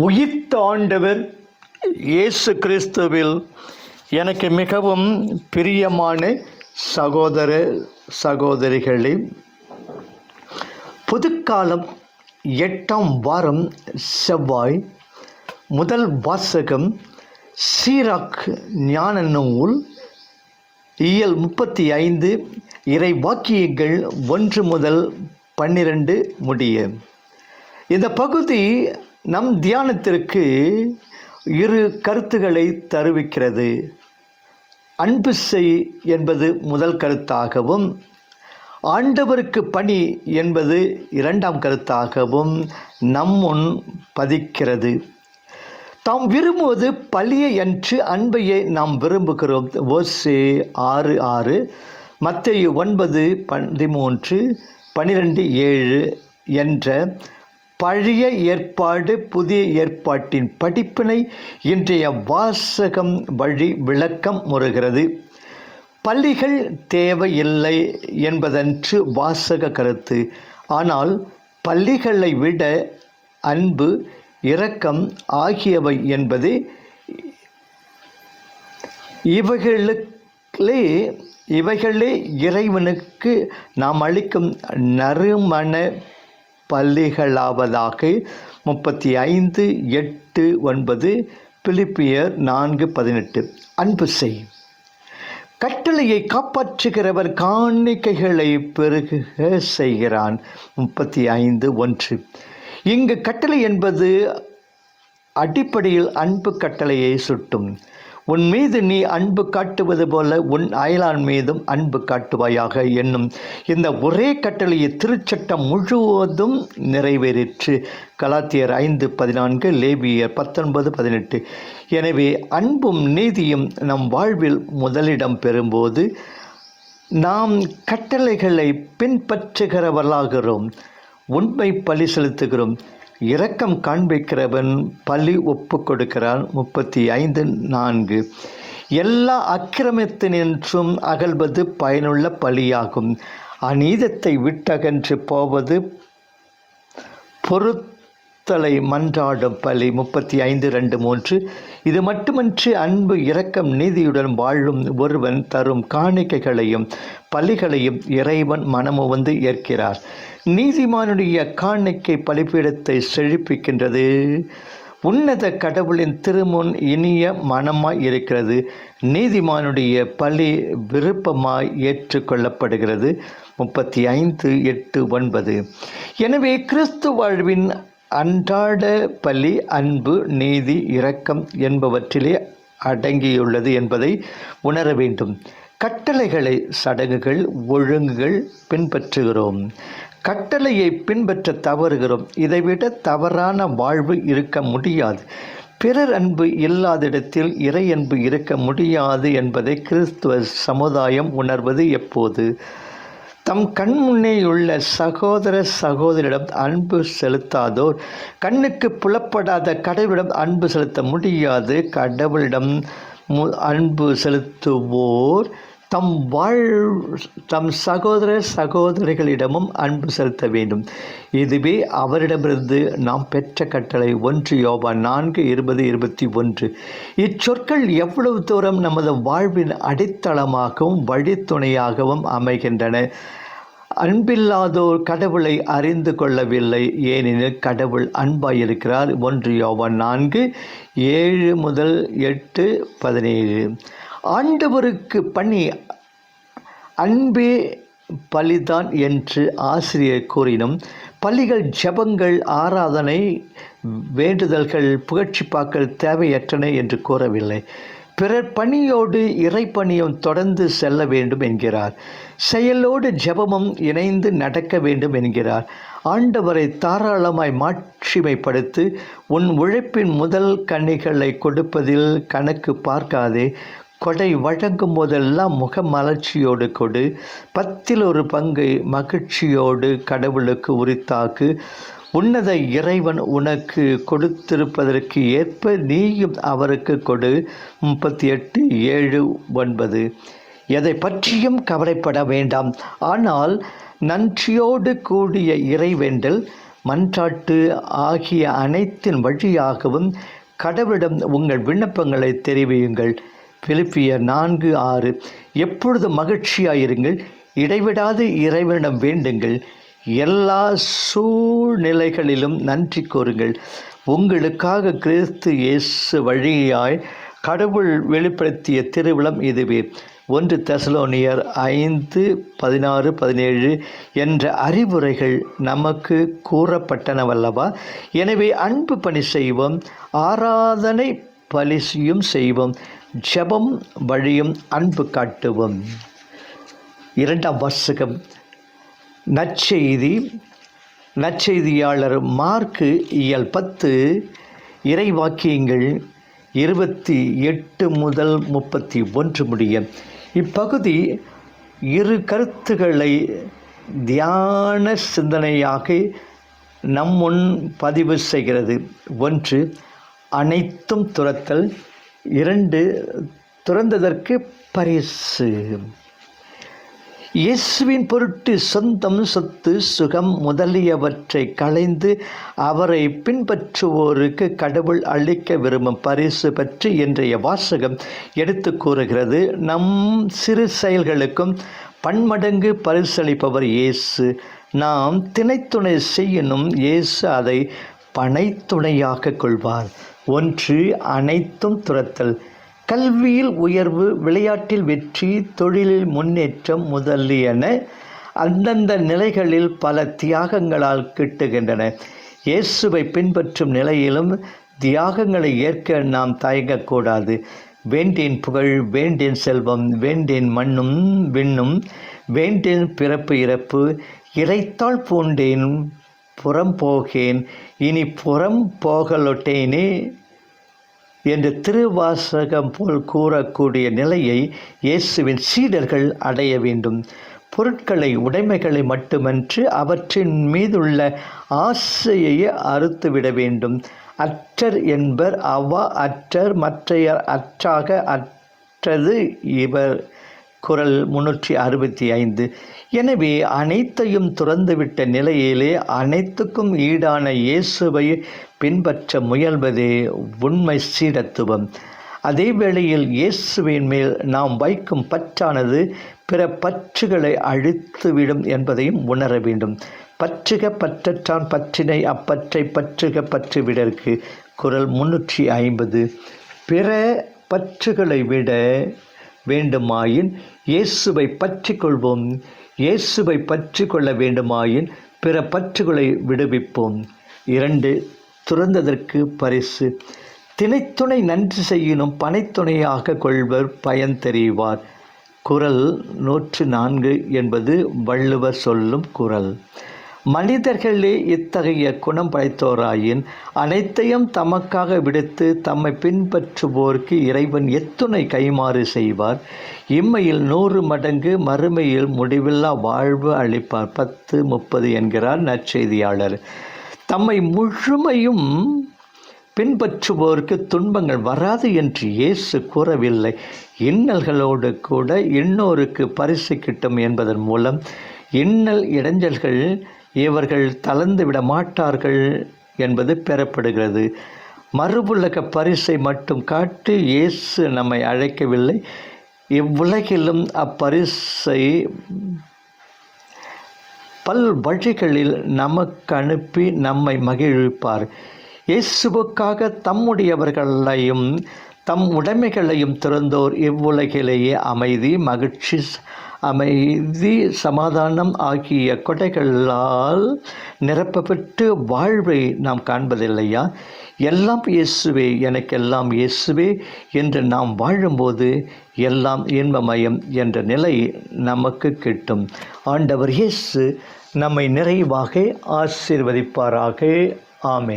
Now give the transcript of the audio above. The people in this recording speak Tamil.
உயிர்த்த ஆண்டவர் இயேசு கிறிஸ்துவில் எனக்கு மிகவும் பிரியமான சகோதர சகோதரிகளே புதுக்காலம் எட்டாம் வாரம் செவ்வாய் முதல் வாசகம் சீராக் ஞான நூல் இயல் முப்பத்தி ஐந்து இறை வாக்கியங்கள் ஒன்று முதல் பன்னிரண்டு முடிய. இந்த பகுதி நம் தியானத்திற்கு இரு கருத்துக்களை தருவிக்கிறது. அன்பு செய் என்பது முதல் கருத்தாகவும் ஆண்டவருக்கு பணி என்பது இரண்டாம் கருத்தாகவும் நம்முன் பதிக்கிறது. தாம் விரும்புவது பழியை அன்று அன்பையே நாம் விரும்புகிறோம். ஓசே ஆறு ஆறு மத்திய ஒன்பது பதிமூன்று பன்னிரெண்டு ஏழு என்ற பழைய ஏற்பாடு புதிய ஏற்பாட்டின் படிப்பினை இன்றைய வாசகம் வழி விளக்கம் முறுகிறது. பள்ளிகள் தேவையில்லை என்பதன்று வாசக கருத்து. ஆனால் பள்ளிகளை விட அன்பு இரக்கம் ஆகியவை என்பது இவைகளுக்களே இவைகளே இறைவனுக்கு நாம் அளிக்கும் நறுமண பள்ளிகளாவதாக முப்பத்தி ஐந்து எட்டு ஒன்பது பிலிப்பியர் நான்கு பதினெட்டு. அன்பு செய். கட்டளையை காப்பாற்றுகிறவர் காணிக்கைகளை பெருக செய்கிறான். முப்பத்தி ஐந்து ஒன்று. இங்கு கட்டளை என்பது அடிப்படையில் அன்பு கட்டளையை சுட்டும். உன் மீது நீ அன்பு காட்டுவது போல உன் அயலான் மீதும் அன்பு காட்டுவாயாக என்னும் இந்த ஒரே கட்டளையை திருச்சட்டம் முழுவதும் நிறைவேறிற்று. கலாத்தியர் ஐந்து பதினான்கு லேபியர் பத்தொன்பது பதினெட்டு. எனவே அன்பும் நீதியும் நம் வாழ்வில் முதலிடம் பெறும்போது நாம் கட்டளைகளை பின்பற்றுகிறவர்களாகிறோம். உண்மை பலி செலுத்துகிறோம். இரக்கம் காண்பிக்கிறவன் பலி ஒப்பு கொடுக்கிறான். முப்பத்தி ஐந்து நான்கு. எல்லா அக்கிரமத்தினின்றும் அகல்வது பயனுள்ள பலியாகும் அநீதத்தை விட்டகன்று போவது தலை மன்றாடும் பலி முப்பத்தி ஐந்து ரெண்டு மூன்று. இது மட்டுமன்றி அன்பு இரக்கம் நீதியுடன் வாழும் ஒருவன் தரும் காணிக்கைகளையும் பலிகளையும் இறைவன் மனமு வந்து ஏற்கிறார். நீதிமானுடைய காணிக்கை பலிப்பீடத்தை செழிப்பிக்கின்றது. உன்னத கடவுளின் திருமுன் இனிய மனமாய் இருக்கிறது. நீதிமானுடைய பலி விருப்பமாய் ஏற்றுக்கொள்ளப்படுகிறது. முப்பத்தி ஐந்து எட்டு ஒன்பது. எனவே கிறிஸ்து வாழ்வின் அன்றாட பலி அன்பு நீதி இரக்கம் என்பவற்றிலே அடங்கியுள்ளது என்பதை உணர வேண்டும். கட்டளைகளை சடங்குகள் ஒழுங்குகள் பின்பற்றுகிறோம். கட்டளையை பின்பற்ற தவறுகிறோம். இதைவிட தவறான வாழ்வு இருக்க முடியாது. பிறர் அன்பு இல்லாத இடத்தில் இறை அன்பு இருக்க முடியாது என்பதை கிறிஸ்துவ சமுதாயம் உணர்வது எப்போது? தம் கண் முன்னேயுள்ள சகோதர சகோதரிடம் அன்பு செலுத்தாதோர். கண்ணுக்கு புலப்படாத கடவுளிடம் அன்பு செலுத்த முடியாது. கடவுளிடம் மு அன்பு செலுத்துவோர். தம் வாழ் தம் சகோதர சகோதரிகளிடமும் அன்பு செலுத்த வேண்டும். இதுவே அவரிடமிருந்து நாம் பெற்ற கட்டளை. ஒன்று யோபா நான்கு இருபது இருபத்தி ஒன்று. இச்சொற்கள் எவ்வளவு தூரம் நமது வாழ்வின் அடித்தளமாகவும் வழித்துணையாகவும் அமைகின்றன. அன்பில்லாதோர் கடவுளை அறிந்து கொள்ளவில்லை. ஏனெனில் கடவுள் அன்பாயிருக்கிறார். ஒன்று யோவான் நான்கு ஏழு முதல் எட்டு பதினேழு. ஆண்டவருக்கு பணி அன்பே பலிதான் என்று ஆசிரியர் கூறினும் பள்ளிகள் ஜபங்கள் ஆராதனை வேண்டுதல்கள் புகழ்ச்சிப்பாக்கள் தேவையற்றன என்று கூறவில்லை. பிறர் பணியோடு இறைப்பணியும் தொடர்ந்து செல்ல வேண்டும் என்கிறார். செயலோடு ஜபமும் இணைந்து நடக்க வேண்டும் என்கிறார். ஆண்டவரை தாராளமாய் மாட்சிமைப்படுத்து உன் உழைப்பின் முதல் கண்ணிகளை கொடுப்பதில் கணக்கு பார்க்காதே கொடை வழங்கும் போதெல்லாம் முகமலர்ச்சியோடு கொடு. பத்தில் ஒரு பங்கை மகிழ்ச்சியோடு கடவுளுக்கு உரித்தாக்கு. உன்னத இறைவன் உனக்கு கொடுத்திருப்பதற்கு ஏற்ப நீயும் அவருக்கு கொடு. முப்பத்தி எட்டு ஏழு ஒன்பது. எதை பற்றியும் கவலைப்பட வேண்டாம். ஆனால் நன்றியோடு கூடிய இறைவேண்டல் மன்றாட்டு ஆகிய அனைத்தின் வழியாகவும் கடவுளிடம் உங்கள் விண்ணப்பங்களை தெரிவியுங்கள். பிலிப்பியர் நான்கு ஆறு எப்பொழுது மகிழ்ச்சியாயிருங்கள்? இடைவிடாது இறைவனிடம் வேண்டுங்கள். எல்லா சூழ்நிலைகளிலும் நன்றி கூறுங்கள். உங்களுக்காக கிறிஸ்து இயேசு வழியாய் கடவுள் வெளிப்படுத்திய திருவிழம் இதுவே. ஒன்று தெசலோனியர் ஐந்து பதினாறு பதினேழு என்ற அறிவுரைகள் நமக்கு கூறப்பட்டனவல்லவா? எனவே அன்பு பணி செய்வோம் ஆராதனை பலிசியும் செய்வோம். ஜெபம் வழியும் அன்பு காட்டுவோம். இரண்டாம் வாசகம். நற்செய்தி. நற்செய்தியாளர் மார்க்கு இயல் பத்து இறைவாக்கியங்கள் இருபத்தி எட்டு முதல் முப்பத்தி ஒன்று முடிய. இப்பகுதி இரு கருத்துக்களை தியான சிந்தனையாக நம்முன் பதிவு செய்கிறது. ஒன்று அனைத்தும் துரத்தல் இரண்டு துறந்ததற்கு பரிசு. இயேசுவின் பொருட்டு சொந்தம் சொத்து சுகம் முதலியவற்றை களைந்து அவரை பின்பற்றுவோருக்கு கடவுள் அளிக்க விரும்பும் பரிசு பற்றி இன்றைய வாசகம் எடுத்து கூறுகிறது. நம் சிறு செயல்களுக்கும் பன்மடங்கு பரிசளிப்பவர் இயேசு. நாம் திணைத்துணை செய்யணும் இயேசு அதை பனைத்துணையாக கொள்வார். ஒன்று அனைத்தும் துரத்தல். கல்வியில் உயர்வு விளையாட்டில் வெற்றி தொழிலில் முன்னேற்றம் முதலியன அந்தந்த நிலைகளில் பல தியாகங்களால் கிட்டுகின்றன. இயேசுவை பின்பற்றும் நிலையிலும் தியாகங்களை ஏற்க நாம் தயங்கக்கூடாது. வேண்டின் புகழ் வேண்டின் செல்வம் வேண்டின் மண்ணும் விண்ணும் வேண்டின் பிறப்பு இறப்பு இறைத்தாள் பூண்டேன் புறம் போகேன் இனி புறம் போகலொட்டேனே என்று திருவாசகம் போல் கூறக்கூடிய நிலையை இயேசுவின் சீடர்கள் அடைய வேண்டும். பொருட்களை உடைமைகளை மட்டுமன்று அவற்றின் மீதுள்ள ஆசையை அறுத்துவிட வேண்டும். அற்றர் என்பர் அவா அற்றர் மற்றையர் அற்றாக அற்றது இவர். குரல் முன்னூற்றி அறுபத்தி ஐந்து. எனவே அனைத்தையும் துறந்துவிட்ட நிலையிலே அனைத்துக்கும் ஈடான இயேசுவை பின்பற்ற முயல்வதே உண்மை சீடத்துவம். அதே வேளையில் இயேசுவின் மேல் நாம் வைக்கும் பற்றானது பிற பற்றுகளை அழித்துவிடும் என்பதையும் உணர வேண்டும். பற்றுக பற்றற்றான் பற்றினை அப்பற்றை பற்றுக பற்றுவிடற்கு. குரல் முன்னூற்றி ஐம்பது. பிற பற்றுகளை விட வேண்டுமாயின் இயேசுவை பற்றி கொள்வோம் இயேசுவை பற்றி கொள்ள வேண்டுமாயின் பிற பற்றுகளை விடுவிப்போம். இரண்டு துறந்ததற்கு பரிசு. திணைத்துணை நன்றி செய்யினும் பனைத்துணையாக கொள்வர் பயன் தெரிவார். குரல் நூற்று நான்கு என்பது வள்ளுவர் சொல்லும் குரல். மனிதர்களே இத்தகைய குணம் படைத்தோராயின் அனைத்தையும் தமக்காக விடுத்து தம்மை பின்பற்றுவோருக்கு இறைவன் எத்துணை கைமாறு செய்வார். இம்மையில் நூறு மடங்கு மறுமையில் முடிவில்லா வாழ்வு அளிப்பார். பத்து முப்பது என்கிறார் நற்செய்தியாளர். தம்மை முழுமையும் பின்பற்றுவோருக்கு துன்பங்கள் வராது என்று இயேசு கூறவில்லை. இன்னல்களோடு கூட இன்னோருக்கு பரிசு கிட்டும் என்பதன் மூலம் இன்னல் இடைஞ்சல்கள் இவர்கள் தளர்ந்து விட மாட்டார்கள் என்பது பெறப்படுகிறது. மறுபுலக பரிசை மட்டும் காட்டி இயேசு நம்மை அழைக்கவில்லை. இவ்வுலகிலும் அப்பரிசை பல் வழிகளில் நமக்கு அனுப்பி நம்மை மகிழ்விப்பார். இயேசுவுக்காக தம்முடையவர்களையும் தம் உடைமைகளையும் திறந்தோர் இவ்வுலகிலேயே அமைதி மகிழ்ச்சி அமைதி சமாதானம் ஆகிய கொடைகளால் நிரப்பப்பட்டு வாழ்வை நாம் காண்பதில்லையா? எல்லாம் இயேசுவே எனக்கெல்லாம் இயேசுவே என்று நாம் வாழும்போது எல்லாம் இன்பமயம் என்ற நிலை நமக்கு கிட்டும். ஆண்டவர் இயேசு நம்மை நிறைவாக ஆசீர்வதிப்பாராக. ஆமே